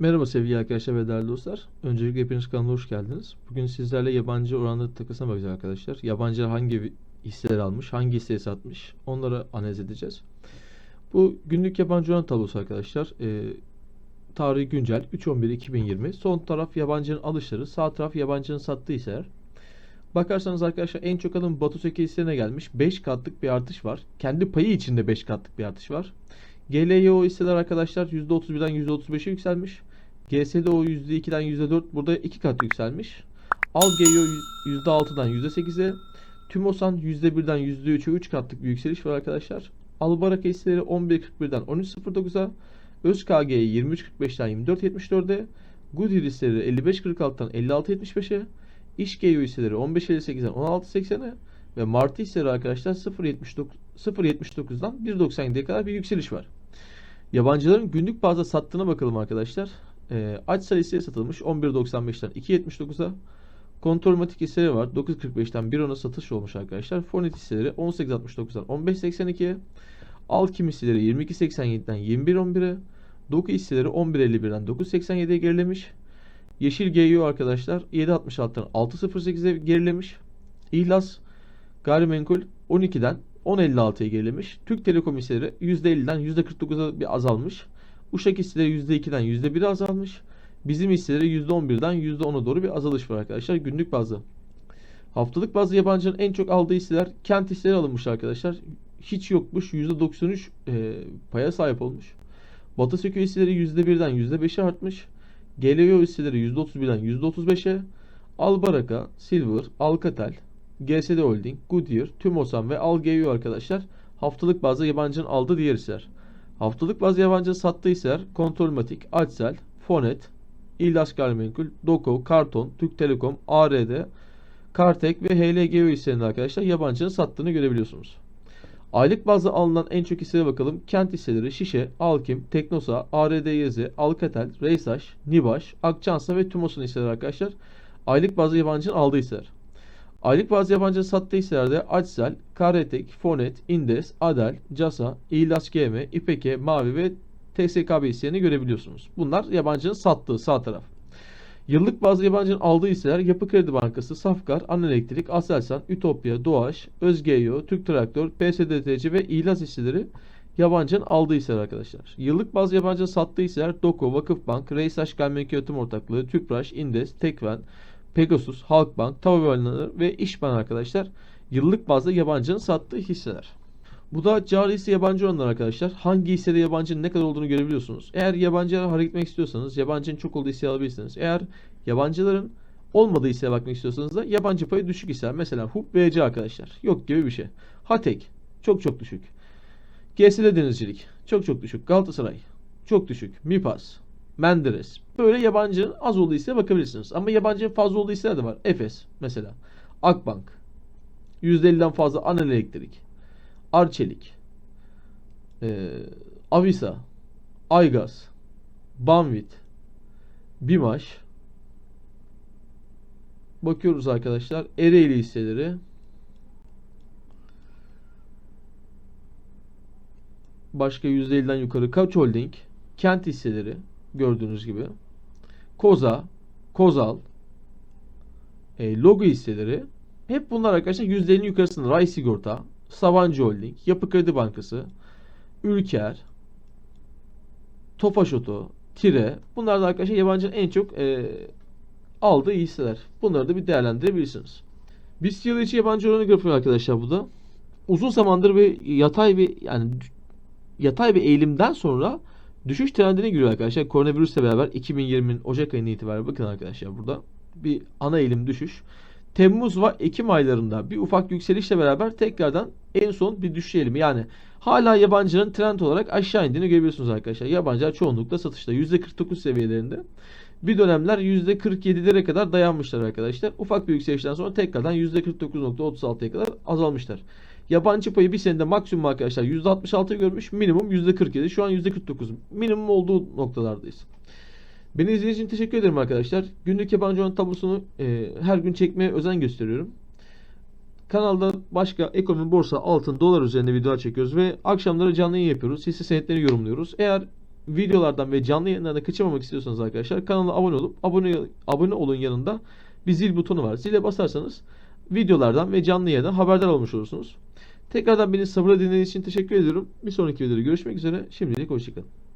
Merhaba sevgili arkadaşlar ve değerli dostlar. Öncelikle hepiniz kanalına hoş geldiniz. Bugün sizlerle yabancı oranlı takısına bakacağız arkadaşlar. Yabancılar hangi hisseler almış, hangi hisseyi satmış onları analiz edeceğiz. Bu günlük yabancı oran tablosu arkadaşlar. Ee, tarihi güncel 3.11.2020. Son taraf yabancının alışları, sağ taraf yabancının sattığı hisseler. Bakarsanız arkadaşlar en çok alım Batu Seki hisselerine gelmiş. 5 katlık bir artış var. Kendi payı içinde 5 katlık bir artış var. GLYO hisseler arkadaşlar %31'den %35'e yükselmiş. GSDO %2'den %4 burada 2 kat yükselmiş. ALGEO %6'dan %8'e. TÜMOSAN %1'den %3'e 3 katlık bir yükseliş var arkadaşlar. Albaraka hisseleri 11.41'den 13.09'a. ÖSKG 23.45'ten 24.74'e. Goodyear hisseleri 55.46'dan 56.75'e. İşgeo hisseleri 15.58'den 16.80'e. Ve Martı hisseleri arkadaşlar 0.79 0.79'dan 1.97'ye kadar bir yükseliş var. Yabancıların günlük bazda sattığına bakalım arkadaşlar. E, Açsal hisseye satılmış 11.95'ten 2.79'a. Kontrolmatik hisseleri var. 9.45'ten 1.10'a satış olmuş arkadaşlar. Fonet hisseleri 18.69'dan 15.82'ye. Alkim hisseleri 22.87'den 21.11'e. Doku hisseleri 11.51'den 9.87'ye gerilemiş. Yeşil GEO arkadaşlar 7.66'dan 6.08'e gerilemiş. İhlas gayrimenkul 12'den 10.56'ya gerilemiş. Türk Telekom hisseleri %50'den %49'a bir azalmış. Uşak hisseleri %2'den %1'e azalmış. Bizim hisseleri %11'den %10'a doğru bir azalış var arkadaşlar günlük bazda. Haftalık bazda yabancının en çok aldığı hisseler kent hisseleri alınmış arkadaşlar. Hiç yokmuş %93 e, paya sahip olmuş. Batı Sökü hisseleri %1'den %5'e artmış. GLO hisseleri %31'den %35'e. Albaraka, Silver, Alcatel, GSD Holding, Goodyear, Tümosan ve Algeo arkadaşlar haftalık bazda yabancının aldığı diğer hisseler. Haftalık bazda yabancının sattığı hisseler Kontrolmatik, Açsel, Fonet, İlaç Gayrimenkul, Doko, Karton, Türk Telekom, ARD, Kartek ve HLGO hisselerinde arkadaşlar yabancının sattığını görebiliyorsunuz. Aylık bazda alınan en çok hisselere bakalım. Kent hisseleri Şişe, Alkim, Teknosa, ARDYZ, Alcatel, Reysaş, Nibaş, Akçansa ve Tümosun hisseleri arkadaşlar. Aylık bazda yabancının aldığı hisseler. Aylık bazı yabancı sattığı hisselerde Açsel, Karetek, Fonet, Indes, Adel, Casa, İlaç GM, İpeke, Mavi ve TSKB hisselerini görebiliyorsunuz. Bunlar yabancının sattığı sağ taraf. Yıllık bazı yabancının aldığı hisseler Yapı Kredi Bankası, Safkar, An Elektrik, Aselsan, Ütopya, Doğaş, Özgeo, Türk Traktör, PSDTC ve İlas hisseleri yabancının aldığı hisseler arkadaşlar. Yıllık bazı yabancının sattığı hisseler Doko, Vakıfbank, Reysaş Gayrimenkul Yönetim Ortaklığı, Tüpraş, Indes, Tekven, Pegasus, Halkbank, Tav Havalimanı ve İşbank arkadaşlar yıllık bazda yabancının sattığı hisseler. Bu da cari hisse yabancı oranlar arkadaşlar. Hangi hissede yabancının ne kadar olduğunu görebiliyorsunuz. Eğer yabancılara hareket etmek istiyorsanız yabancının çok olduğu hisse alabilirsiniz. Eğer yabancıların olmadığı hisseye bakmak istiyorsanız da yabancı payı düşük hisseler. Mesela HUP VC arkadaşlar. Yok gibi bir şey. Hatek çok çok düşük. GSD Denizcilik çok çok düşük. Galatasaray çok düşük. Mipas, Menderes. Böyle yabancının az olduğu hisseye bakabilirsiniz. Ama yabancının fazla olduğu hisseler de var. Efes mesela. Akbank. %50'den fazla Anel Elektrik. Arçelik. Ee, Avisa. Aygaz. Banvit. Bimaş. Bakıyoruz arkadaşlar. Ereğli hisseleri. Başka %50'den yukarı Kaç Holding. Kent hisseleri gördüğünüz gibi. Koza, Kozal, e, Logo hisseleri hep bunlar arkadaşlar %50'nin yukarısında Ray Sigorta, Sabancı Holding, Yapı Kredi Bankası, Ülker, Tofaş Oto, Tire bunlar da arkadaşlar yabancının en çok e, aldığı hisseler. Bunları da bir değerlendirebilirsiniz. BIST yılı içi yabancı oranı grafiği arkadaşlar bu da. Uzun zamandır bir yatay bir yani yatay bir eğilimden sonra Düşüş trendine giriyor arkadaşlar. Koronavirüsle beraber 2020'nin Ocak ayından itibaren bakın arkadaşlar burada bir ana eğilim düşüş. Temmuz ve Ekim aylarında bir ufak yükselişle beraber tekrardan en son bir düşüş eğilimi. Yani hala yabancının trend olarak aşağı indiğini görebiliyorsunuz arkadaşlar. Yabancılar çoğunlukla satışta %49 seviyelerinde. Bir dönemler %47'lere kadar dayanmışlar arkadaşlar. Ufak bir yükselişten sonra tekrardan %49.36'ya kadar azalmışlar. Yabancı payı bir senede maksimum arkadaşlar %66 görmüş. Minimum %47. Şu an %49. Minimum olduğu noktalardayız. Beni izlediğiniz için teşekkür ederim arkadaşlar. Günlük yabancı oran tablosunu e, her gün çekmeye özen gösteriyorum. Kanalda başka ekonomi, borsa, altın, dolar üzerinde videolar çekiyoruz ve akşamları canlı yayın yapıyoruz. Hisse senetlerini yorumluyoruz. Eğer videolardan ve canlı yayınlardan kaçırmamak istiyorsanız arkadaşlar kanala abone olup abone abone olun yanında bir zil butonu var. Zile basarsanız videolardan ve canlı yayından haberdar olmuş olursunuz. Tekrardan beni sabırla dinlediğiniz için teşekkür ediyorum. Bir sonraki videoda görüşmek üzere. Şimdilik hoşçakalın.